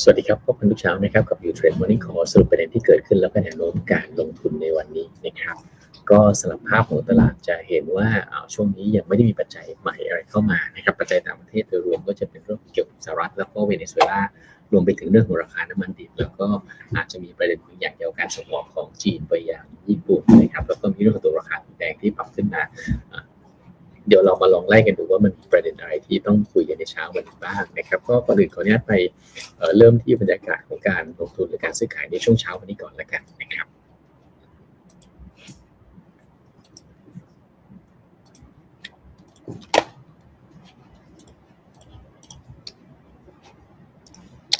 สวัสดีครับพบกันทุกเช้านะครับกับยูเทรนวันนี้ขอสรุปประเด็นที่เกิดขึ้นแล้วก็แนวโน้มการลงทุนในวันนี้นะครับ ก็สำหรับภาพของตลาดจะเห็นว่าช่วงนี้ยังไม่ได้มีปัจจัยใหม่อะไรเข้ามานะครับปัจจัยต่างประเทศโดยรวมก็จะเป็นเรื่องเกี่ยวกับสหรัฐแล้วก็เวเนซุเอลารวมไปถึงเรื่องของราคาน้ำมันดิบแล้วก็อาจจะมีประเด็นบางอย่างเกี่ยวกับการส่งออกของจีนไปยังญี่ปุ่นนะครับแล้วก็มีเรื่องของตัวราคาทองแดงที่ปรับขึ้นมา เดี๋ยวเรามาลองไล่กันดูว่ามันมีประเด็นอะไรที่ต้องคุยกันในเช้าวันนี้บ้างนะครับ ก็ก่อนอื่นขออนุญาตไปเเริ่มที่บรรยากาศของการลงทุนหรือการซื้อขายในช่วงเช้าวันนี้ก่อนละกันนะครับ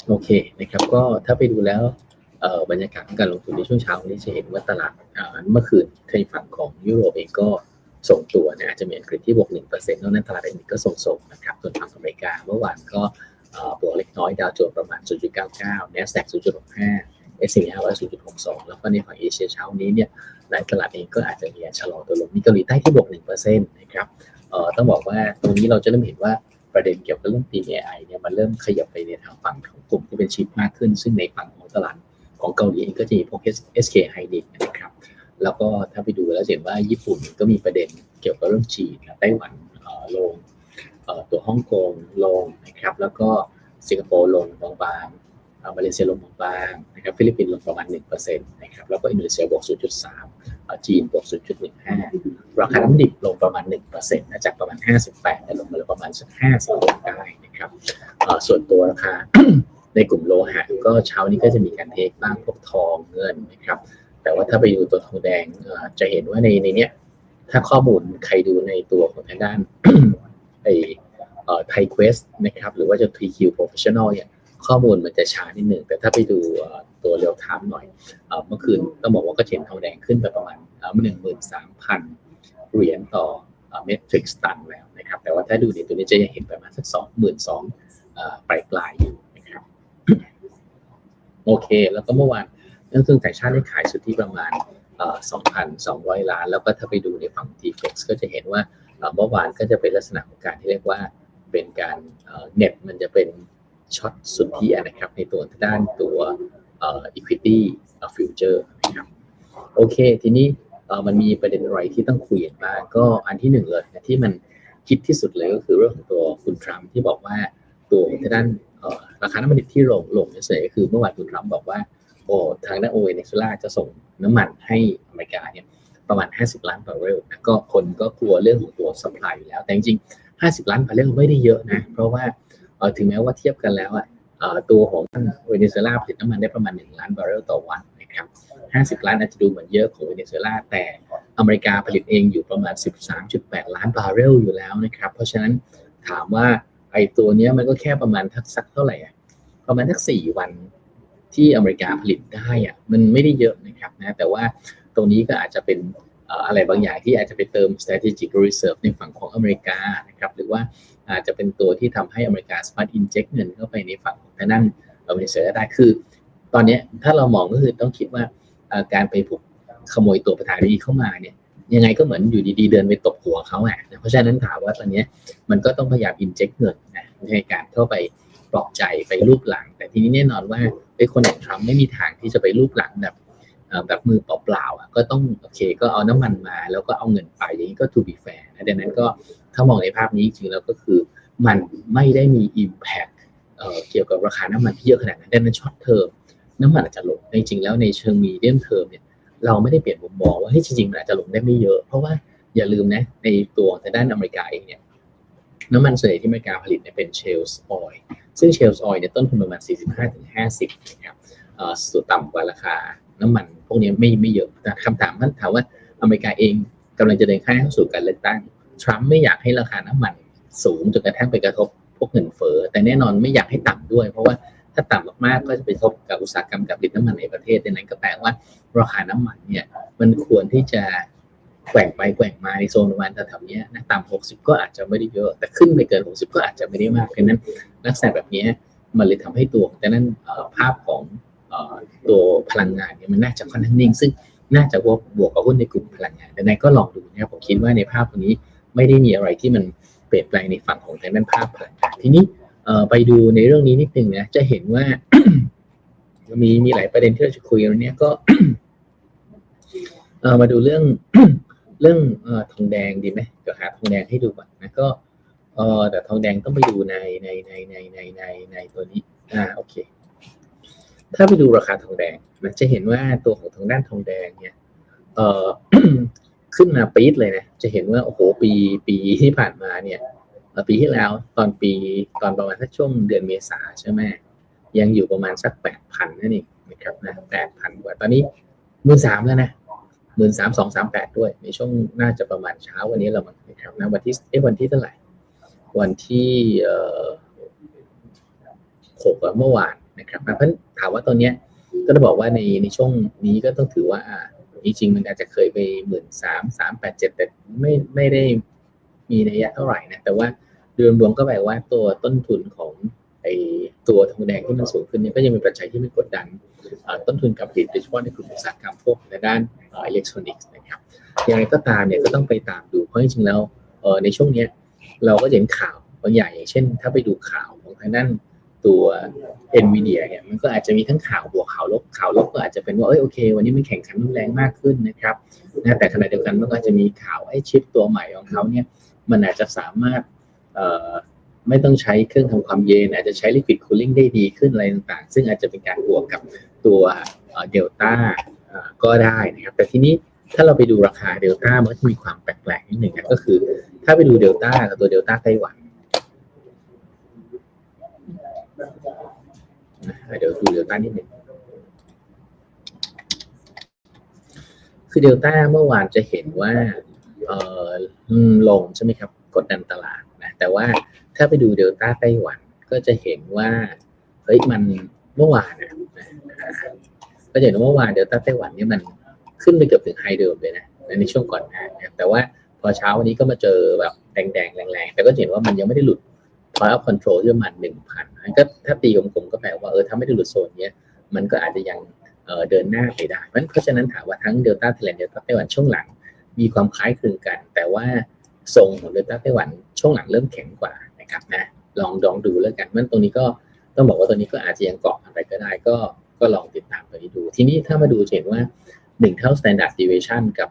โอเคนะครับก็ถ้าไปดูแล้วบรรยากาศของการลงทุนในช่วงเช้าวันนี้จะเห็นว่าตลาดเมื่อคืนในฝั่งของยุโรปเองก็ ส่งตัวนะอาจจะมีอังกฤษที่บวก1%เท่านั้นตลาดเองก็ส่งๆนะครับส่วนฝั่งอเมริกาเมื่อวานก็บวกเล็กน้อยดาวโจนส์ประมาณ 0.99 NASDAQ 0.65 S&P 500 0.62 แล้วก็ในฝั่งเอเชียเช้านี้เนี่ยหลายตลาดเองก็อาจจะมีชะลอตัวลงมีเกาหลีใต้ที่บวก1%นะครับต้องบอกว่าตรงนี้เราจะเริ่มเห็นว่าประเด็นเกี่ยวกับเรื่อง PAI เนี่ยมันเริ่มขยับไปในทางฝั่งของกลุ่มที่เป็นชิปมากขึ้น ซึ่งในฝั่งของตลาดของเกาหลีเองก็จะมีพวก SK Hynix นะครับ แล้วก็ถ้าไปดูแล้วเห็นว่าญี่ปุ่นก็มีประเด็นเกี่ยวกับเรื่องจีนกับไต้หวันลงตัวฮ่องกงลงนะครับ แล้วก็สิงคโปร์ลงบางๆเอ่อมาเลเซียลงบางๆนะครับ ฟิลิปปินส์ลงประมาณ1%นะครับ แล้วก็อินโดนีเซียบวก 0.3เอ่อจีนบวก 0.15 ราคาน้ำดิบลงประมาณ1%นะจากประมาณ 58แต่ลงมาเหลือประมาณสัก50ได้นะครับ ส่วนตัวราคาในกลุ่มโลหะก็เช้านี้ก็จะมีการเทคบ้างพวกทองเงินนะครับ แต่ว่าถ้าไปดูตัวทองแดงจะเห็นว่าในในเนี้ย ถ้าข้อมูลใครดูในตัวของทางด้านไอเออไทยเควสนะครับ หรือว่าจะ TQ Professional เนี่ยข้อมูลมันจะช้านิดหนึ่ง แต่ถ้าไปดูตัวเรียลไทม์หน่อย เมื่อคืนต้องบอกว่าก็เห็นทองแดงขึ้นไปประมาณหนึ่งหมื่นสามพันเหรียญต่อเมตริกตันแล้วนะครับ แต่ว่าถ้าดูในตัวนี้จะยังเห็นประมาณสักสองหมื่นสองปลายปลายอยู่นะครับ โอเค แล้วก็เมื่อวาน เรื่องซึ่งต่างชาติได้ขายสุดที่ประมาณเอ่อ2,200 ล้าน แล้วก็ถ้าไปดูในฝั่ง TFX ก็จะเห็นว่าเมื่อวานก็จะเป็นลักษณะของการที่เรียกว่าเป็นการเน็ตมันจะเป็นช็อตสุดที่นะครับ ในตัวด้านตัวอ equity เอ่อ future นะครับโอเค ทีนี้มันมีประเด็นอะไรที่ต้องคุยกันบ้างก็อันที่หนึ่งเลยนะที่มันคิดที่สุดเลยก็คือเรื่องของตัวคุณทรัมป์ที่บอกว่าตัวทางด้านราคาน้ำมันดิบที่ลงลงเฉยๆก็คือเมื่อวานคุณทรัมป์บอกว่า โอ้ทางด้านโอเวเนซุเอลาจะส่งน้ำมันให้อเมริกาเนี่ยประมาณ 50 ล้านบาร์เรลนะก็คนก็กลัวเรื่องของตัว supply อยู่แล้ว แต่จริงๆ 50 ล้านบาร์เรลไม่ได้เยอะนะ เพราะว่าถึงแม้ว่าเทียบกันแล้วอะตัวของเวเนซุเอลาผลิตน้ำมันได้ประมาณ 1 ล้านบาร์เรลต่อวันนะครับ50 ล้านอาจจะดูเหมือนเยอะของเวเนซุเอลาแต่อเมริกาผลิตเองอยู่ประมาณ 13.8 ล้านบาร์เรลอยู่แล้วนะครับ เพราะฉะนั้นถามว่าไอ้ตัวเนี้ยมันก็แค่ประมาณทักสักเท่าไหร่อะประมาณทัก4วัน ที่อเมริกาผลิตได้อะมันไม่ได้เยอะนะครับนะแต่ว่าตรงนี้ก็อาจจะเป็นอะไรบางอย่างที่อาจจะไปเติม strategic reserve ในฝั่งของอเมริกานะครับหรือว่าอาจจะเป็นตัวที่ทำให้อเมริกาสามารถ inject เงินเข้าไปในฝั่งของทางด้านเวเนซุเอลาได้คือ ตอนนี้ถ้าเรามองก็คือต้องคิดว่าการไปผูกขโมยตัวประธานาธิบดีเข้ามาเนี่ยยังไงก็เหมือนอยู่ดีๆ เดินไปตบหัวเขาอะเพราะฉะนั้นถามว่าตอนนี้มันก็ต้องพยายาม inject เงินนะในการเข้าไป ปลอบใจไปรูปหลัง แต่ทีนี้แน่นอนว่าไอ้คนอย่างทรัมป์ไม่มีทางที่จะไปรูปหลังแบบแบบมือเปล่าๆอะก็ต้องโอเคก็เอาน้ำมันมาแล้วก็เอาเงินไปอย่างนี้ก็ to be fair นะดังนั้นก็ถ้ามองในภาพนี้จริงๆแล้วก็คือมันไม่ได้มี impact เเกี่ยวกับราคาน้ำมันที่เยอะขนาดนั้นดังนั้นช็อตเทอมน้ำมันอาจจะลงจริงๆแล้วในเชิงมีเดียมเทอมเนี่ยเราไม่ได้เปลี่ยนมุมมองว่าเฮ้ยจริงๆมันอาจจะลงได้ไม่เยอะ เพราะว่าอย่าลืมนะในตัวทางด้านอเมริกาเองเนี่ย น้ำมันส่วนใหญ่ที่อเมริกาผลิตเนี่ยเป็นเชลส์ออยล์ซึ่งเชลส์ออยล์เนี่ยต้นทุนประมาณ 45-50นะครับเอ่อสุดต่ำกว่าราคาน้ำมัน พวกนี้ไม่ไม่เยอะแต่คำถามมันถามว่าอเมริกาเองกำลังจะเดินข้างเข้าสู่การเลือกตั้งทรัมป์ไม่อยากให้ราคาน้ำมันสูงจนกระทั่งไปกระทบพวกเงินเฟ้อแต่แน่นอนไม่อยากให้ต่ำด้วย เพราะว่าถ้าต่ำมากๆก็จะไปกระทบกับอุตสาหกรรมกับผลิตน้ำมันในประเทศดังนั้นก็แปลว่าราคาน้ำมันเนี่ยมันควรที่จะ แกว่งไปแกว่งมาในโซนประมาณแถวๆนี้นะต่ำหกสิบก็อาจจะไม่ได้เยอะ แต่ขึ้นไปเกินหกสิบก็อาจจะไม่ได้มากเพราะนั้นลักษณะแบบนี้มันเลยทำให้ตัวแต่นั้นภาพของตัวพลังงานเนี่ยมันน่าจะค่อนข้างนิ่ง ซึ่งน่าจะบวกบวกกับหุ้นในกลุ่มพลังงานดังนั้นก็ลองดูนะครับผมคิดว่าในภาพตรงนี้ไม่ได้มีอะไรที่มันเปลี่ยนแปลงในฝั่งของทางด้านภาพพลังงานทีนี้ไปดูในเรื่องนี้นิดหนึ่งนะจะเห็นว่ามีมีหลายประเด็นที่เราจะคุยกันวันนี้ก็มาดูเรื่อง เรื่องอทองแดงดีไหมเดี๋ยวหาทองแดงให้ดูก่อนนะก็เออแต่ทองแดงต้องไปดูในในในในในในในตัวนี้อ่าโอเค ถ้าไปดูราคาทองแดงมันจะเห็นว่าตัวของทางด้านทองแดงเนี่ยเออขึ้นมาปี๊ดเลยนะจะเห็นว่าโอ้โหปีปีที่ผ่านมาเนี่ยปีที่แล้วตอนปีตอนประมาณสักช่วงเดือนเมษาใช่ไหมยังอยู่ประมาณสักแปดพันนั่นเองนะครับนะแปดพันกว่าตอนนี้มื่นสามแล้วนะ หมื่นสามสองสามแปดด้วย ในช่วงน่าจะประมาณเช้าวันนี้เรามันนะครับนะวันที่เอ๊ะวันที่เท่าไหร่ วันที่เอ่อหกเมื่อวานนะครับเพราะฉะนั้นถามว่าตอนเนี้ยก็จะบอกว่าในในช่วงนี้ก็ต้องถือว่าอ่าจริงๆมันอาจจะเคยไปหมื่นสามสามแปดเจ็ดแต่ไม่ไม่ได้มีนัยยะเท่าไหร่นะแต่ว่าโดยรวมก็แปลว่าตัวต้นทุนของ ไอตัวทองแดงที่มันสูงขึ้นเนี่ยก็ยังเป็นปัจจัยที่มันกดดันต้นทุนการผลิตโดยเฉพาะในกลุ่มอุตสาหกรรมพวกในด้านอิเล็กทรอนิกส์นะครับอย่างไรก็ตามเนี่ยก็ต้องไปตามดูเพราะจริงๆแล้วในช่วงนี้เราก็เห็นข่าวบางอย่างอย่างเช่น ถ้าไปดูข่าวของทางด้านตัว NVIDIA เดียเนี่ยมันก็อาจจะมีทั้งข่าวบวกข่าวลบข่าวลบก็อาจจะเป็นว่าเอ้ยโอเค วันนี้มันแข่งขันรุนแรงมากขึ้นนะครับนะแต่ขณะเดียวกันมันก็อาจจะมีข่าวไอ้ชิปตัวใหม่ของเขาเนี่ยมันอาจจะสามารถ ไม่ต้องใช้เครื่องทำความเย็นอาจจะใช้ liquid cooling ได้ดีขึ้นอะไรต่างๆ ซึ่งอาจจะเป็นการบวกกับตัวเดลต้าก็ได้นะครับ แต่ทีนี้ถ้าเราไปดูราคาเดลต้ามันก็จะมีความแปลกๆนิดหนึ่งนะก็คือ ถ้าไปดูเดลต้ากับตัวเดลต้าไต้หวันเดี๋ยวดูเดลต้านิดหนึ่งคือเดลต้าเมื่อวานจะเห็นว่าเออลงใช่ไหมครับ กดดันตลาดนะแต่ว่า ถ้าไปดูเดลต้าไต้หวันก็จะเห็นว่าเฮ้ยมันเมื่อวานนะก็จะเห็นว่าเมื่อวานเดลต้าไต้หวันนี่มันขึ้นไปเกือบถึงไฮเดิมเลยนะในช่วงก่อนหน้านะแต่ว่าพอเช้าวันนี้ก็มาเจอแบบแดงๆแรงๆแต่ก็เห็นว่ามันยังไม่ได้หลุด point of control ที่ประมาณหนึ่งพันก็ถ้าตีกลมๆก็แปลว่าเออถ้าไม่ได้หลุดโซนเนี้ยมันก็อาจจะยังเเดินหน้าไปได้เพราะฉะนั้นถามว่าทั้งเดลต้าไทยแลนด์เดลต้าไต้หวันช่วงหลังมีความคล้ายคลึงกัน แต่ว่าทรงของเดลต้าไต้หวันช่วงหลังเริ่มแข็งกว่า นะครับนะลองลองดูแล้วกันมันตรงนี้ก็ต้องบอกว่าตัวนี้ก็อาจจะยังเกาะอะไรก็ได้ก็ก็ลองติดตามตัวนี้ดู ทีนี้ถ้ามาดูเห็นว่าหนึ่งเท่า standard deviation กับ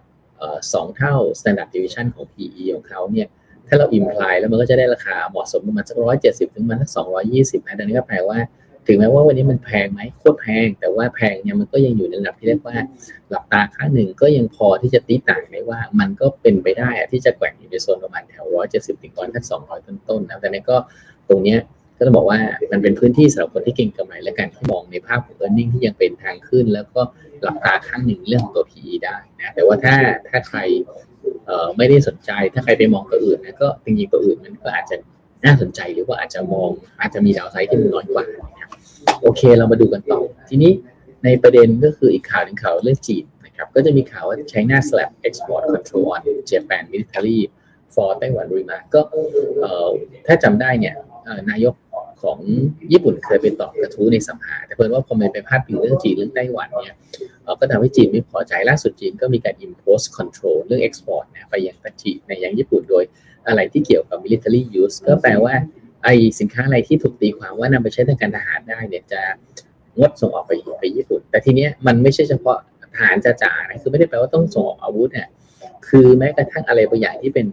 สองเท่า standard deviation ของ PE ของเขาเนี่ยถ้าเราอิมพลายแล้วมันก็จะได้ราคาเหมาะสมประมาณสักร้อยเจ็ดสิบถึงประมาณสักสองร้อยี่สิบนะดังนั้นก็แปลว่า ถึงแม้ว่าวันนี้มันแพงไหมโคตรแพง แต่ว่าแพงเนี่ยมันก็ยังอยู่ในระดับที่เรียกว่าหลับตาข้างหนึ่งก็ยังพอที่จะตีต่างได้ว่า มันก็เป็นไปได้ที่จะแกว่งอยู่ในโซนประมาณแถวร้อยเจ็ดสิบถึงร้อยสักสองร้อยต้นๆนะแต่นี้ก็ตรงเนี้ยก็ต้องบอกว่ามันเป็นพื้นที่สำหรับคนที่เก่งกำไรและการที่มองในภาพของ e a r n i n g ที่ยังเป็นทางขึ้น แล้วก็หลับตาข้างหนึ่งเรื่องของตัว PE ได้นะแต่ว่าถ้าถ้าใครเอ่อไม่ได้สนใจถ้าใครไปมองตัวอื่นนะก็จริงๆตัวอื่นมันก็อาจจะน่าสนใจหรือว่าอาจจะมองอาจจะมีดาวไซด์ที่มันน้อยกว่า โอเคเรามาดูกันต่อ ทีนี้ในประเด็นก็คืออีกข่าวหนึ่งข่าวเรื่องจีนนะครับ ก็จะมีข่าวว่า China slap export control on Japan military for Taiwan remark ก็เอ่อถ้าจำได้เนี่ยนายกของญี่ปุ่นเคยไปตอบกระทู้ในสภาแต่เพิ่นว่าพอมันไปพาดพิงเรื่องจีนเรื่องไต้หวันเนี่ยก็ทำให้จีนไม่พอใจล่าสุดจีนก็มีการ impose control เรื่อง export นะไปยังจีนในยังญี่ปุ่นโดยอะไรที่เกี่ยวกับ military use ก็แปลว่า ไอสินค้าอะไรที่ถูกตีความว่านำไปใช้ทางการทหารได้เนี่ยจะงดส่งออกไปไปญี่ปุ่น แต่ทีเนี้ยมันไม่ใช่เฉพาะทหารจ๋าๆนะคือไม่ได้แปลว่าต้องส่งออกอาวุธเนี่ยคือแม้กระทั่งอะไรบางอย่างที่เป็น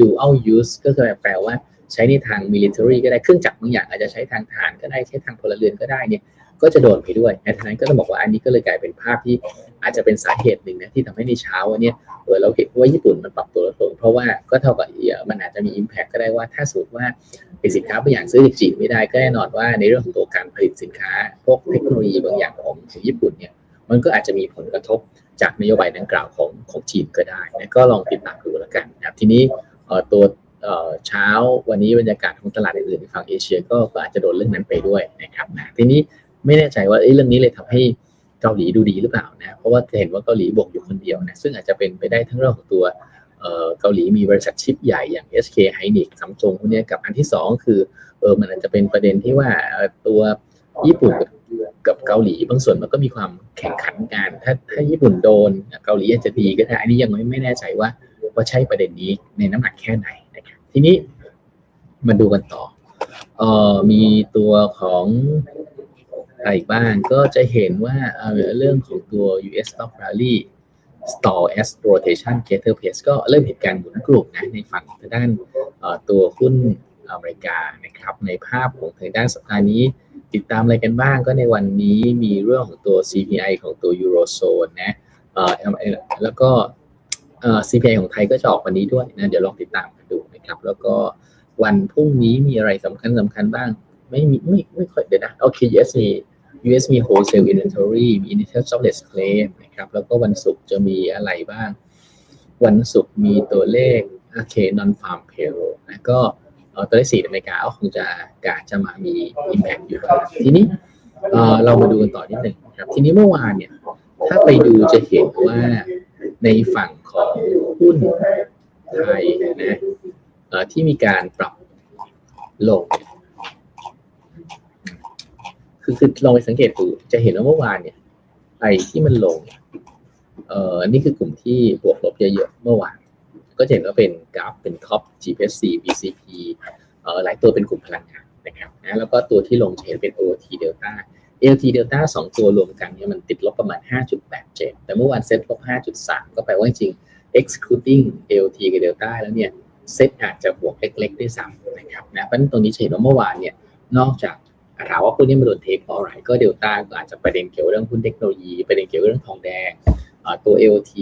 dual use ก็คือแปลว่าใช้ในทาง military ก็ได้เครื่องจักรบางอย่างอาจจะใช้ทางทหารก็ได้ใช้ทางพลเรือนก็ได้เนี่ยก็จะโดนไปด้วยในทางนั้นก็ต้องบอกว่าอันนี้ก็เลยกลายเป็นภาพที่อาจจะเป็นสาเหตุหนึ่งนะที่ทำให้ในเช้าวันนี้ เออเราเห็นว่าญี่ปุ่นมันปรับตัวลดลงเพราะว่าก็เท่ากับมันอาจจะมี impact ก็ได้ว่าถ้าสมมติว่าเป็นสินค้าบางอย่างซื้อจากจีนไม่ได้ก็แน่นอนว่าในเรื่องของตัวการผลิตสินค้า พวกเทคโนโลยีบางอย่างของญี่ปุ่นเนี่ยมันก็อาจจะมีผลกระทบจากนโยบายดังกล่าวของของจีนก็ได้นะก็ลองติดตามดูแล้วกันนะครับทีนี้ตัวเช้าวันนี้บรรยากาศของตลาดอื่นๆในฝั่งเอเชียก็อาจจะโดนเรื่องนั้นไปด้วยนะครับนะทีนี้ไม่แน่ใจว่าเรื่องนี้เลยทำให้ เกาหลีดูดีหรือเปล่านะเพราะว่าจะเห็นว่าเกาหลีบวกอยู่คนเดียวนะซึ่งอาจจะเป็นไปได้ทั้งเรื่องของตัวเกาหลีมีบริษัทชิปใหญ่อย่าง SK Hynix ซัมซุงพวกนี้กับอันที่ 2 คือเออมันอาจจะเป็นประเด็นที่ว่าตัวญี่ปุ่นกับเกาหลีบางส่วนมันก็มีความแข่งขันกันถ้าถ้าญี่ปุ่นโดนเกาหลีอาจจะดีก็ได้อันนี้ยังไม่แน่ใจว่าว่าใช่ประเด็นนี้ในน้ำหนักแค่ไหนนะครับทีนี้มาดูกันต่อเออมีตัวของ อะไรอีกบ้าง ก็จะเห็นว่าเรื่องของตัว US stock rally stall as rotation cater pace ก็เริ่มเห็นการหมุนกลุ่มนะในฝั่งทางด้านตัวหุ้นอเมริกานะครับ ในภาพของทางด้านสัปดาห์นี้ ติดตามอะไรกันบ้างก็ในวันนี้มีเรื่องของตัว CPI ของตัว Eurozone นะแล้วก็เอ่อ CPI ของไทยก็จะออกวันนี้ด้วยนะ เดี๋ยวลองติดตามกันดูนะครับ แล้วก็วันพรุ่งนี้มีอะไรสำคัญสำคัญบ้าง ไม่มีไม่ไม่ค่อยเดี๋ยวนะ โอเค US มี US มี wholesale inventory มี initial jobless claim นะครับแล้วก็วันศุกร์จะมีอะไรบ้าง วันศุกร์มีตัวเลขโอเค non farm payroll นะก็ตัวเลขสี่อเมริกาก็คงจะกาจะมามี impact อยู่บ้างทีนี้เรามาดูกันต่อนิดหนึ่งครับทีนี้เมื่อวานเนี่ยถ้าไปดูจะเห็นว่าในฝั่งของหุ้นไทยนะที่มีการปรับลง คือคือลองไปสังเกตดูจะเห็นว่าเมื่อวานเนี่ยไอ้ที่มันลงเอ่อนี่คือกลุ่มที่บวกลบเยอะๆเมื่อวาน ก็จะเห็นว่าเป็นกราฟเป็นท็อป GPC BCP เอ่อหลายตัวเป็นกลุ่มพลังงานนะครับนะแล้วก็ตัวที่ลงจะเห็นเป็น OT Delta LT Delta สองตัวรวมกันเนี่ยมันติดลบประมาณ 5.87 แต่เมื่อวานเซ็ตลบ 5.3 ก็แปลว่าจริง excluding LT กับ Delta แล้วเนี่ยเซ็ตอาจจะบวกเล็กๆด้วยซ้ำนะครับนะเพราะฉะนั้นตรงนี้จะเห็นว่าเมื่อวานเนี่ยนอกจาก ถามว่าพวกนี้มาโดนเทคเพราะอะไรก็เดลต้าก็อาจจะประเด็นเกี่ยวเรื่องหุ้นเทคโนโลยีประเด็นเกี่ยวเรื่องทองแดงตัว LT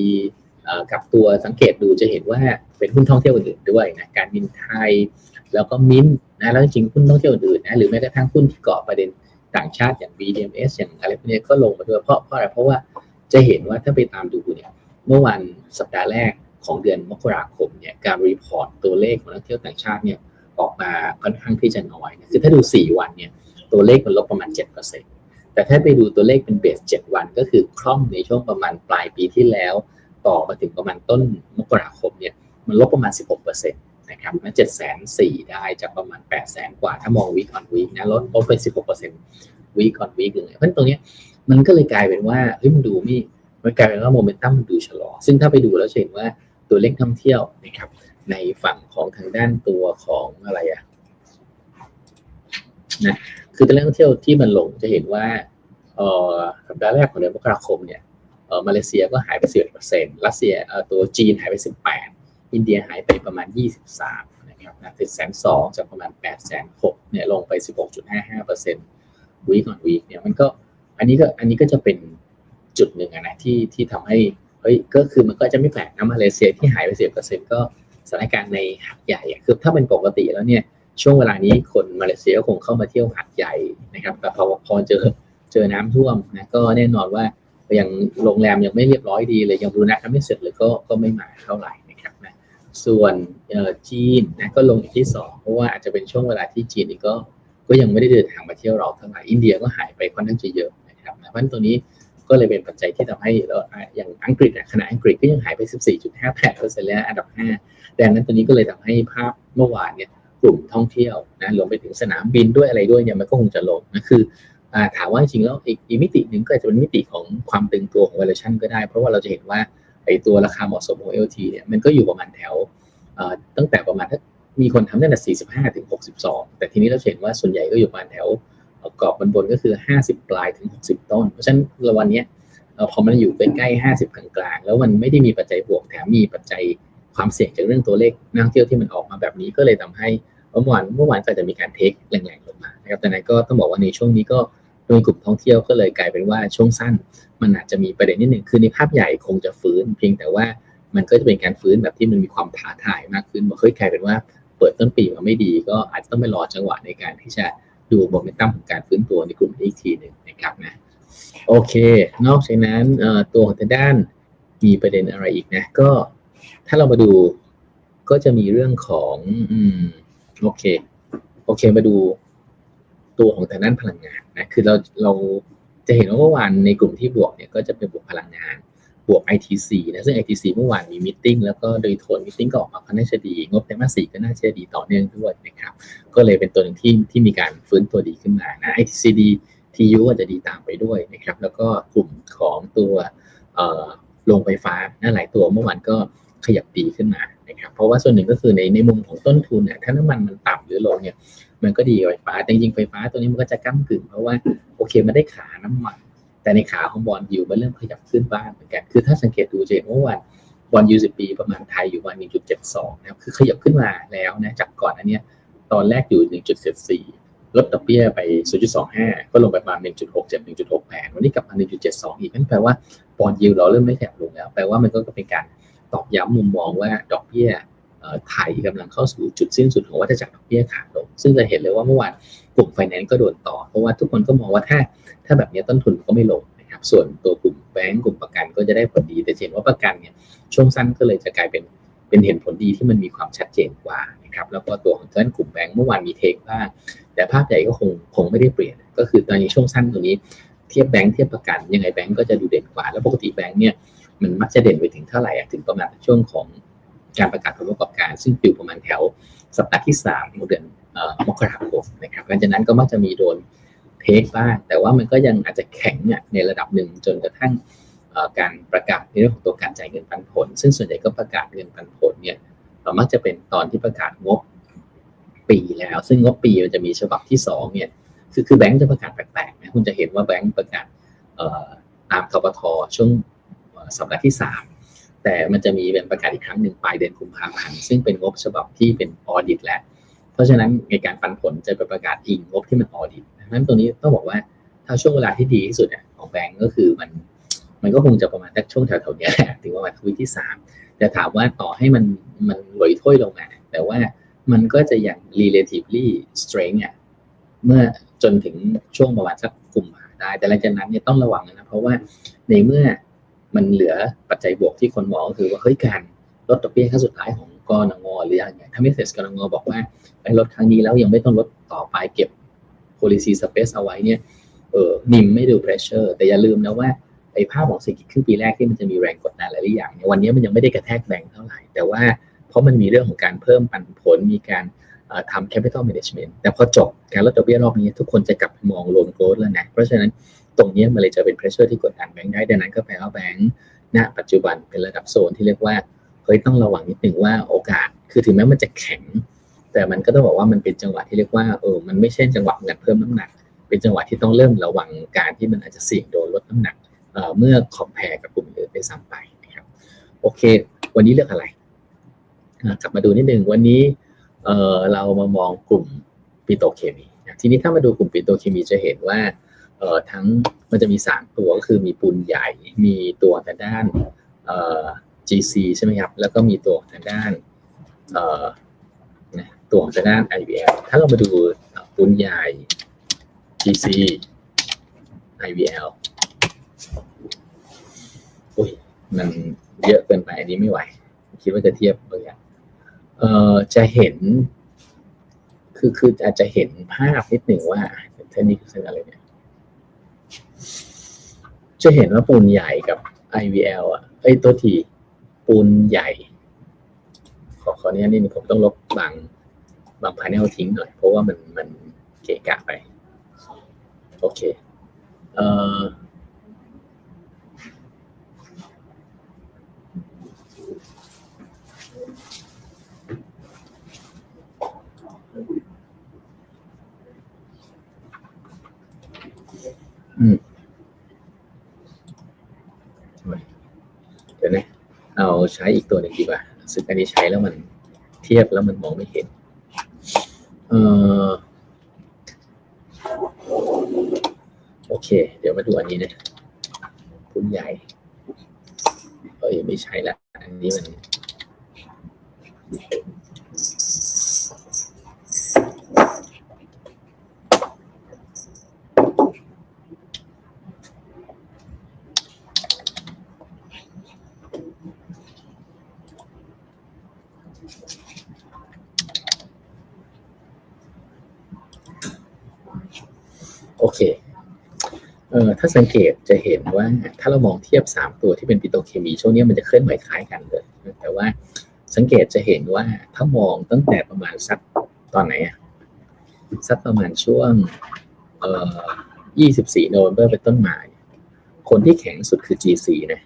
อ่ากับตัวสังเกตดูจะเห็นว่าเป็นหุ้นท่องเที่ยวอื่นด้วยนะการบินไทย แล้วก็มินนะแล้วจริงๆหุ้นท่องเที่ยวอื่นนะหรือแม้กระทั่งหุ้นที่เกาะประเด็นต่างชาติอย่าง BDMs อย่างอะไรพวกนี้ก็ลงมาด้วยเพราะเพราะอะไรเพราะว่าจะเห็นว่าถ้าไปตามดูเนี่ยเมื่อวันสัปดาห์แรกของเดือนมกราคมเนี่ยการรีพอร์ตตัวเลขของนักเที่ยวต่างชาติเนี่ยออกมาค่อนข้างที่จะน้อยนะคือถ้าดู 4 วันเนี่ย ตัวเลขมันลบประมาณ 7%แต่ถ้าไปดูตัวเลขเป็นเบส 7 วันก็คือคล่อมในช่วงประมาณปลายปีที่แล้ว ต่อมาถึงประมาณต้นมกราคมเนี่ยมันลบประมาณ 16%นะครับนะ7 4 0 0 0ได้จากประมาณ8 0 0 0 0กว่า ถ้ามอง week on week นะลดลบไป16% week on week เลยเพราะงั้นตรงเนี้ยมันก็เลยกลายเป็นว่าเฮ้ยมันดูไม่มันกลายเป็นว่าโมเมนตัมมันดูชะลอ ซึ่งถ้าไปดูแล้วจะเห็นว่าตัวเลขท่องเที่ยวนะครับในฝั่งของทางด้านตัวของอะไรอะนะ คือตัวเลขท่องเที่ยวที่มันลงจะเห็นว่าเอ่อสัปดาห์แรกของเดือนมกราคมเนี่ยมาเลเซียก็หายไป11%รัสเซียตัวจีนหายไป18อินเดียหายไปประมาณ23นะครับนะติดแสนสองจากประมาณ8แสน6เนี่ยลงไป16.55%วีก่อนวีเนี่ยมันก็อันนี้ก็อันนี้ก็จะเป็นจุดหนึ่งนะที่ที่ทำให้เฮ้ยก็คือมันก็จะไม่แปลกนะมาเลเซียที่หายไป10%ก็สถานการณ์ในหัดใหญ่คือถ้าเป็นปกติแล้วเนี่ย ช่วงเวลานี้คนมาเลเซียก็คงเข้ามาเที่ยวหัดใหญ่นะครับแต่พอพอเจอเจอน้ำท่วมนะก็แน่นอนว่ายังโรงแรมยังไม่เรียบร้อยดีเลยยังบูรณะทำไม่เสร็จเลยก็ก็ไม่มาเท่าไหร่นะครับนะส่วนจีนนะก็ลงอีกที่สองเพราะว่าอาจจะเป็นช่วงเวลาที่จีนก็ก็ยังไม่ได้เดินทางมาเที่ยวเราเท่าไหร่อินเดียก็หายไปค่อนข้างจะเยอะนะครับนะเพราะฉะนั้นตัวนี้ก็เลยเป็นปัจจัยที่ทำให้เราอะอย่างอังกฤษอะขณะอังกฤษก็ยังหายไป 14.58%แล้วอันดับ 5 ดังนั้นตัวนี้ก็เลยทำให้ภาพเมื่อวานเนี่ย กลุ่มท่องเที่ยวนะรวมไปถึงสนามบินด้วยอะไรด้วยเนี่ยมันก็คงจะลงนะคืออถามว่าจริงแล้วอีกมิติหนึ่งก็อาจจะเป็นมิติของความตึงตัวของ valuation ก็ได้ เพราะว่าเราจะเห็นว่าไอ้ตัวราคาเหมาะสมของ LT เนี่ยมันก็อยู่ประมาณแถวตั้งแต่ประมาณถ้ามีคนทำตั้งแต่45 ถึง 62 แต่ทีนี้เราเห็นว่าส่วนใหญ่ก็อยู่ประมาณแถวกรอบบนๆก็คือ 50 ปลายถึง 60 ต้น เพราะฉะนั้นวันเนี้ยเอ่อพอมันอยู่ใกล้ๆ50 กลางๆ แล้วมันไม่ได้มีปัจจัยบวกแถมมีปัจจัยความเสี่ยงจากเรื่องตัวเลขนักท่องเที่ยวที่มันออกมาแบบนี้ก็เลยทำให้ เมื่อวานเมื่อวานก็จะมีการเทคแรงๆลงมานะครับแต่ไหนก็ต้องบอกว่าในช่วงนี้ก็โดยกลุ่มท่องเที่ยวก็เลยกลายเป็นว่าช่วงสั้น มันอาจจะมีประเด็นนิดหนึ่งคือในภาพใหญ่คงจะฟื้น เพียงแต่ว่ามันก็จะเป็นการฟื้นแบบที่มันมีความท้าทายมากขึ้นมันเคยกลายเป็นว่าเปิดต้นปีมาไม่ดี ก็อาจจะต้องไปรอจังหวะในการที่จะดูโมเมนตัมของการฟื้นตัวในกลุ่มนี้อีกทีหนึ่งนะครับนะโอเค นอกจากนั้นตัวของทางด้านมีประเด็นอะไรอีกนะ ก็ถ้าเรามาดูก็จะมีเรื่องของอืม โอเค โอเคมาดูตัวของทางด้านพลังงานนะ คือเราเราจะเห็นว่าเมื่อวานในกลุ่มที่บวกเนี่ยก็จะเป็นบวกพลังงาน บวก ITC นะซึ่ง ITC เมื่อวานมีมิทติ้งแล้วก็โดยโทนมิทติ้งก็ออกมาค่อนข้างจะดี งบไตรมาสสี่ก็น่าจะดีต่อเนื่องด้วยนะครับ ก็เลยเป็นตัวหนึ่งที่ที่มีการฟื้นตัวดีขึ้นมานะ ITC ดี TU อาจจะดีตามไปด้วยนะครับ แล้วก็กลุ่มของตัวเอ่อโรงไฟฟ้านะหลายตัวเมื่อวานก็ขยับดีขึ้นมา นะครับเพราะว่าส่วนหนึ่งก็คือในในมุมของต้นทุนเนี่ยถ้าน้ำมันมันต่ำหรือลงเนี่ยมันก็ดีกว่ไฟฟ้าแต่จริงๆไฟฟ้าตัวนี้มันก็จะก้ากึ่งเพราะว่าโอเคมันได้ขาน้ำมันแต่ในขาของบอลยูมันเริ่มขยับขึ้นบ้างเหมือนกันคือถ้าสังเกตดูจะเห็นว่าวันบอลยูสิบปีประมาณไทยอยู่วัน1.72นะครับคือขยับขึ้นมาแล้วนะจากก่อนอันเนี้ยตอนแรกอยู่1.74ลดดอกเบี้ยไป 0.25 ก็ลงไปประมาณ 1.67 1.68 วันนี้กลับมา 1.72 อีกนั่นแปลว่าบอลยิวเราเริ่มไม่แข็งลงแล้ว แปลว่ามันก็เป็นการ ตอกย้ำมุมมองว่าดอกเบี้ยไทยกำลังเข้าสู่จุดสิ้นสุดของวัฏจักรดอกเบี้ยขาลง ซึ่งจะเห็นเลยว่าเมื่อวานกลุ่มไฟแนนซ์ก็โดนต่อ เพราะว่าทุกคนก็มองว่าถ้าถ้าแบบนี้ต้นทุนก็ไม่ลงนะครับ ส่วนตัวกลุ่มแบงก์กลุ่มประกันก็จะได้ผลดี แต่เห็นว่าประกันเนี่ยช่วงสั้นก็เลยจะกลายเป็นเป็นเห็นผลดีที่มันมีความชัดเจนกว่านะครับแล้วก็ตัวของด้านกลุ่มแบงก์เมื่อวานมีเทคบ้างแต่ภาพใหญ่ก็คงคงไม่ได้เปลี่ยน ก็คือตอนนี้ช่วงสั้นตรงนี้เทียบแบงค์เทียบประกันยังไงแบงค์ก็จะดูเด่นกว่า แล้วปกติแบงค์เนี่ย มันมักจะเด่นไปถึงเท่าไหร่ถึงประมาณช่วงของการประกาศผลประกอบการ ซึ่งอยู่ประมาณแถวสัปดาห์ที่3ของเดือนมกราคมนะครับหลังจากนั้นก็มักจะมีโดนเทคบ้างแต่ว่ามันก็ยังอาจจะแข็งในระดับหนึ่งจนกระทั่งการประกาศในเรื่องของตัวการจ่ายเงินปันผล ซึ่งส่วนใหญ่ก็ประกาศเงินปันผลเนี่ยเรามักจะเป็นตอนที่ประกาศงบปีแล้ว ซึ่งงบปีมันจะมีฉบับที่สองเนี่ยคือคือแบงก์จะประกาศแปลกๆนะคุณจะเห็นว่าแบงก์ประกาศตามทบทช่วง สัปดาห์ที่สามแต่มันจะมีเป็นประกาศอีกครั้งหนึ่งปลายเดือนกุมภาพันธ์ซึ่งเป็นงบฉบับที่เป็นออดิตแล้วเพราะฉะนั้นในการปันผลจะไปประกาศอิงงบที่มันออดิตดังนั้นตรงนี้ต้องบอกว่าถ้าช่วงเวลาที่ดีที่สุดเนี่ยของแบงก์ก็คือมันมันก็คงจะประมาณแค่ช่วงแถวๆนี้แหละถึงประมาณทวีที่สามแต่ถามว่าต่อให้มันมันลอยถ้วยลงมาแต่ว่ามันก็จะยัง relatively strength เนี่ยเมื่อจนถึงช่วงประมาณสักกลุ่มได้ แต่หลังจากนั้นเนี่ยต้องระวังนะ เพราะว่าในเมื่อ มันเหลือปัจจัยบวกที่คนมองก็คือว่าเฮ้ยการลดดอกเบี้ยขั้นสุดท้ายของกนงหรืออะไงถ้าไม่เสร็จกนงบอกว่าไปลดครั้งนี้แล้วยังไม่ต้องลดต่อไปเก็บ policy space เอาไว้เนี่ยเออนิมไม่ดู pressure แต่อย่าลืมนะว่าไอ้ภาพของเศรษฐกิจครึ่งปีแรกที่มันจะมีแรงกดดันหลายๆอย่างเนี่ยวันนี้มันยังไม่ได้กระแทกแบงค์เท่าไหร่ แต่ว่าเพราะมันมีเรื่องของการเพิ่มปันผลมีการทำ capital management แต่พอจบการลดดอกเบี้ยรอบนี้ทุกคนจะกลับมอง loan growth แล้วนะเพราะฉะนั้น ตรงนี้มันเลยจะเป็น pressure ที่กดดันแบงค์ได้ ดังนั้นก็แปลว่าแบงค์ณปัจจุบันเป็นระดับโซนที่เรียกว่าเฮ้ยต้องระวังนิดหนึ่งว่าโอกาส คือถึงแม้มันจะแข็ง แต่มันก็ต้องบอกว่ามันเป็นจังหวะที่เรียกว่าเออมันไม่ใช่จังหวะการเพิ่มน้ำหนัก เป็นจังหวะที่ต้องเริ่มระวังการที่มันอาจจะเสี่ยงโดนลดน้ำหนักเมื่อคอมเพลกับกลุ่มอื่นได้ซ้ำไปนะครับโอเค วันนี้เลือกอะไรกลับมาดูนิดหนึ่งวันนี้เเรามามองกลุ่มปิโตเคมีทีนี้ถ้ามาดูกลุ่มปิโตเคมีจะเห็นว่า ทั้งมันจะมีสามตัวก็คือมีปูนใหญ่ มีตัวทางด้าน GC ใช่ไหมครับ แล้วก็มีตัวทางด้านตัวทางด้าน IVL ถ้าเรามาดูปูนใหญ่ GC IVL อุ้ยมันเยอะเกินไปอันนี้ไม่ไหว คิดว่าจะเทียบบางอย่างเอ่อจะเห็น คือคืออาจจะเห็นภาพนิดหนึ่งว่าเทนนี้คืออะไรเนี่ย จะเห็นว่าปูนใหญ่กับ IVL อะเอ้ยตัวทีปูนใหญ่ ขอขอนี้นี่ผมต้องลบบางบางพาเนลทิ้งหน่อย เพราะว่ามันมันเกะกะไป โอเค เอ่อ ดี๋ยวนะเอาใช้อีกตัวหนึ่งดีกว่าซึ่งอันนี้ใช้แล้วมันเทียบแล้วมันมองไม่เห็น เออโอเค เดี๋ยวมาดูอันนี้นะพุ้นใหญ่เอ้ยไม่ใช่ละ อันนี้มัน โอเค เออถ้าสังเกตจะเห็นว่าถ้าเรามองเทียบ 3 ตัวที่เป็นปิโตเคมี ช่วงนี้มันจะเคลื่อนไหวคล้ายกันเลย แต่ว่าสังเกตจะเห็นว่าถ้ามองตั้งแต่ประมาณสักตอนไหนอะสักประมาณช่วงเอ่อ24โนเวมเบอร์เป็นต้นมาคนที่แข็งสุดคือ GC นะ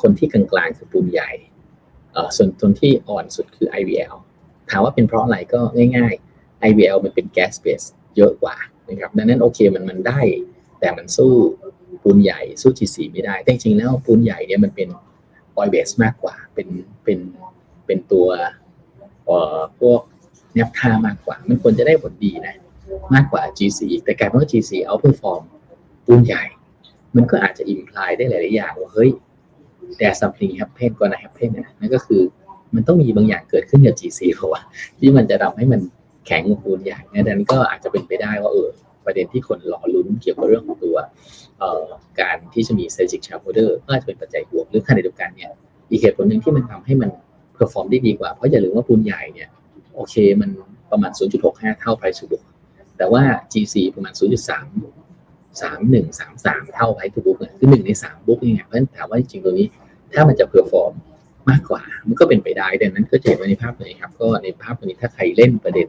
คนที่กลางๆคือปูนใหญ่เออส่วนตัวที่อ่อนสุดคือ IVL ถามว่าเป็นเพราะอะไรก็ง่าย ๆ IVL มันเป็นแก๊สเบสเยอะกว่านะครับดังนั้นโอเคมันมันได้ แต่มันสู้ปูนใหญ่สู้ GC ไม่ได้ แต่จริงๆแล้วปูนใหญ่เนี่ยมันเป็น oil base มากกว่า เป็นเป็นเป็นตัวเอ่อพวกแนบค่ามากกว่า มันควรจะได้ผลดีนะ มากกว่า GC อีกแต่กลายเป็นว่า GC outperform ปูนใหญ่ มันก็อาจจะ imply ได้หลายๆอย่างว่าเฮ้ย there something happen ก่อนนะ happen นะนั่นก็คือมันต้องมีบางอย่างเกิดขึ้นกับ GC เพราะว่าที่มันจะทำให้มันแข็งกว่าปูนใหญ่นะดังนั้นก็อาจจะเป็นไปได้ว่าเออ ประเด็นที่คนรอลุ้นเกี่ยวกับเรื่องของตัวการที่จะมี strategic shareholder ก็อาจจะเป็นปัจจัยบวกหรือขณะเดียวกันเนี่ยอีกเหตุผลหนึ่งที่มันทำให้มัน perform ได้ดีกว่า เพราะอย่าลืมว่าปูนใหญ่เนี่ยโอเคมันประมาณ 0.65 เท่า price to book แต่ว่า GC ประมาณ 0.3สามหนึ่งสามสามเท่าไพ่ทูบุ๊กเนี่ยคือหนึ่งในสามบุ๊กเองเพราะฉะนั้นถามว่าจริงๆตัวนี้ถ้ามันจะเพอร์ฟอร์มมากกว่า มันก็เป็นไปได้ดังนั้นก็จะเห็นว่าในภาพนี้ครับ ก็ในภาพตัวนี้ถ้าใครเล่นประเด็น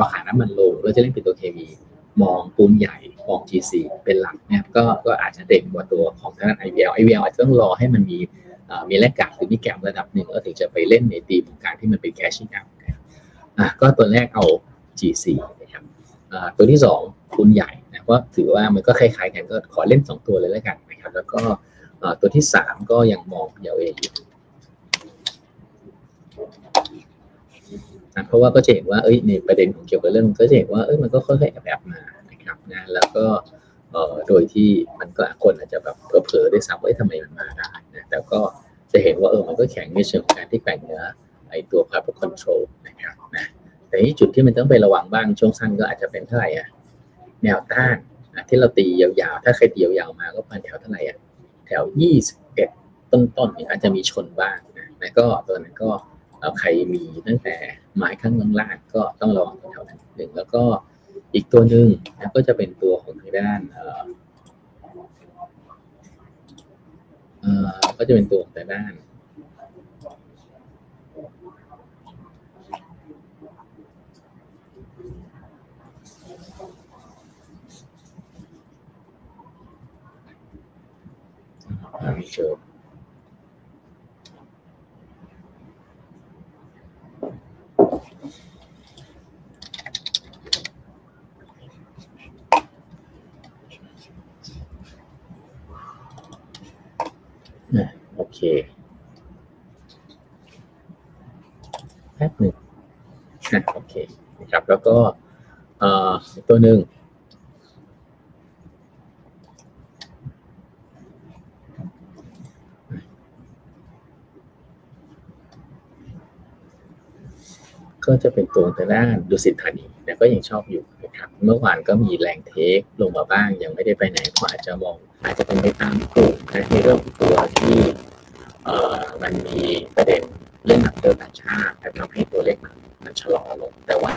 ราคาน้ำมันลงแล้วจะเล่นเป็นตัวเคมี มองปูนใหญ่มอง GC เป็นหลักเนี่ยก็ก็อาจจะเด่นกว่าตัวของทางด้าน IVL IVL อาจจะต้องรอให้มันมีมีแลกกาดหรือมีแกมระดับหนึ่งแล้วถึงจะไปเล่นในทีมของการที่มันเป็นแคชชิ่งอัพอะก็ตัวแรกเอา GC นะครับตัวที่สองปูนใหญ่นะก็ถือว่ามันก็คล้ายๆกันก็ขอเล่นสองตัวเลยแล้วกันนะครับแล้วก็ตัวที่สามก็ยังมองเยาเออยู่ นะเพราะว่าก็จะเห็นว่าเอ้ยในประเด็นของเกี่ยวกับเรื่องก็จะเห็นว่าเอ้ยมันก็ค่อยๆแอบๆมานะครับนะแล้วก็เอ่อโดยที่มันก็คนอาจจะแบบเผลอๆด้วยซ้ำว่าทำไมมันมาได้นะแต่ก็จะเห็นว่าเออมันก็แข็งในเชิงของการที่แกว่งเนื้อไอตัว power control นะครับนะแต่ที่จุดที่มันต้องไประวังบ้างช่วงสั้นก็อาจจะเป็นเท่าไหร่อะแนวต้านอะที่เราตียาวๆ ถ้าใครตียาวๆมาก็ประมาณแถวเท่าไหร่อะแถว 21 ต้นๆเนี่ยอาจจะมีชนบ้างนะแล้วก็ตัวนั้นก็ ใครมีตั้งแต่ไม้ข้างล่างก็ต้องระวังแถวนั้นหนึ่งแล้วก็อีกตัวหนึ่งนะก็จะเป็นตัวของทางด้านเออก็จะเป็นตัวของทางด้านไม่เจอะโอ เคแป๊บหนึ่งอะโอเคนะครับ แล้วก็เอ่ออีกตัวหนึ่งก็จะเป็นตัวทางด้านดุสิตธานีแต่ก็ยังชอบอยู่นะครับเมื่อวานก็มีแรงเทคลงมาบ้างยังไม่ได้ไปไหนเพราะอาจจะมองอาจจะเป็นไปตามกลุ่มนะในเรื่องของตัวที่เอ่อ มันมีประเด็นเรื่องนักเดินต่างชาติแต่ทำให้ตัวเลขมันมันชะลอลง แต่ว่า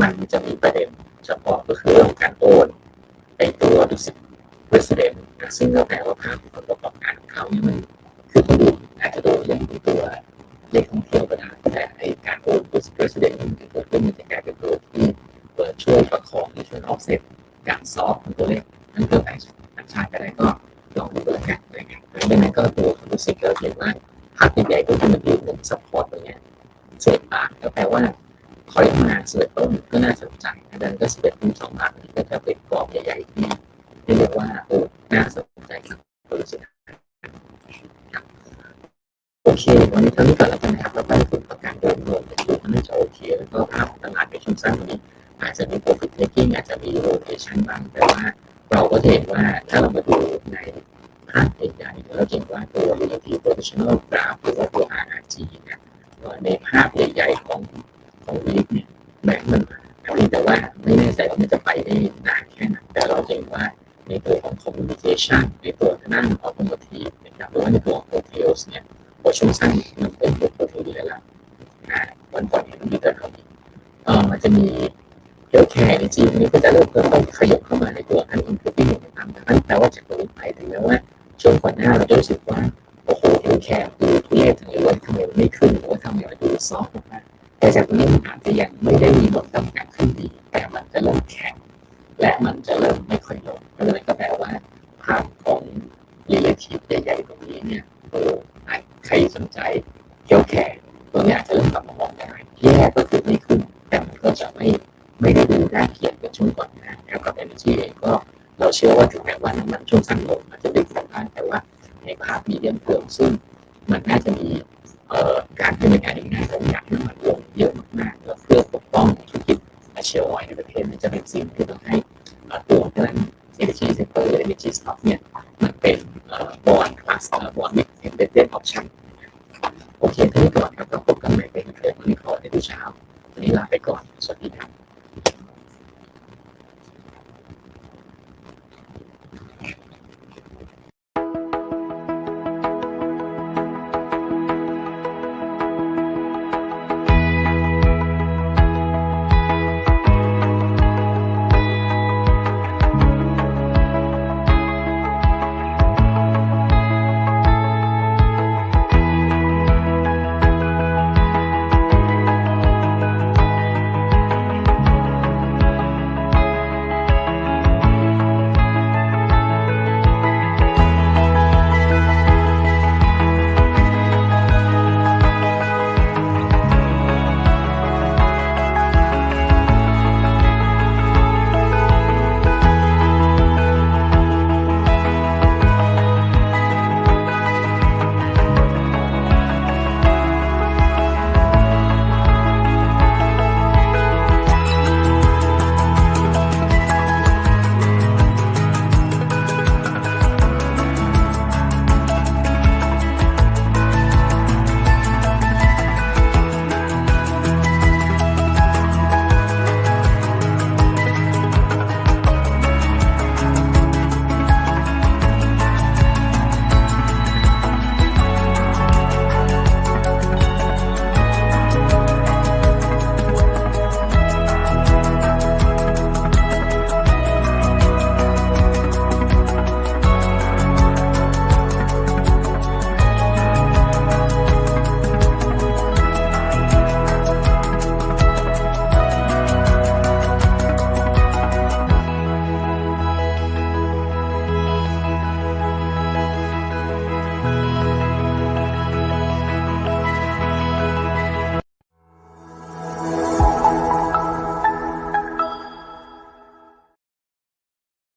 มันจะมีประเด็นเฉพาะก็คือเรื่องการโอนไอตัวดุสิต resident นซึ่งก็แปลว่าภาพผลประกอบการของเขาเนี่ยมันคือคนดูอาจจะดูย่างเป็นตัวเลขท่องเที่ยวก็ได้แต่ไอการโอนดุสิต resident ที่มันเกิดขึ้นมันจะกลายเป็นตัวที่เปิดช่วยประคองในช่วยออฟเซ็ตการซอฟของตัวเลขนั่นคือแบ่งต่างชาติก็ได้ก็ ลองดูแล้วกันนะครับดังนั้นก็ตัวของรู้สึกเราเห็นว่าภาพใหญ่ๆก็คือมันยืนหนึ่งซัพพอร์ตตรงนี้เอ็ดบาทก็แปลว่าคอยมาสิบเอ็ดต้นก็น่าสนใจดังนั้นก็สิบเอ็ดต้นสองบาทนี่ก็จะเป็นกรอบใหญ่ๆที่เรียกว่าโอ้น่าสนใจครับตัวรู้สึกโอเควันนี้เท่านี้ก่อนแล้วกันนะครับแล้วก็ผลประการโดยรวมเนี่ยดูมันน่าจะโอเคแล้วก็ภาพของตลาดในช่วงสั้นวันนี้อาจจะมี profit taking อาจจะมี rotation บ้างแต่ว่าเราก็จะเห็นว่าถ้าเรามาดูในภาพใหญ่ๆเราจะเห็นว่าตัว relative ริ่มไม่ค่อยลงเพราะฉะนั้นก็แปลว่าภาพของ relative ใหญ่ๆตรงนี้เนี่ยเอออาจใครสนใจเฮลแคร์ตัวเนี้ยอาจจะเริ่มกลับมามองได้แย่ก็คือไม่ขึ้น แต่มันก็จะไม่ไม่ได้ดูน่าเกลียดเป็นช่วงก่อนน้าแล้วกับ Energy เองก็เราเชื่อว่าถึงแม้ว่าน้ำมันช่วงสั้นลงอาจจะดึงกลับบ้านแต่ว่าในภาพมีเดียมเพิ่มซึ่งมันน่าจะมีเอ่อการดำเนินการอย่างน่าจะอยากน้ำมันลงเยอะมากๆแล้วเพื่อปกป้องธุรกิจเชลล์ออยล์ในประเทศมันจะเป็นสิ่งที่ทำใ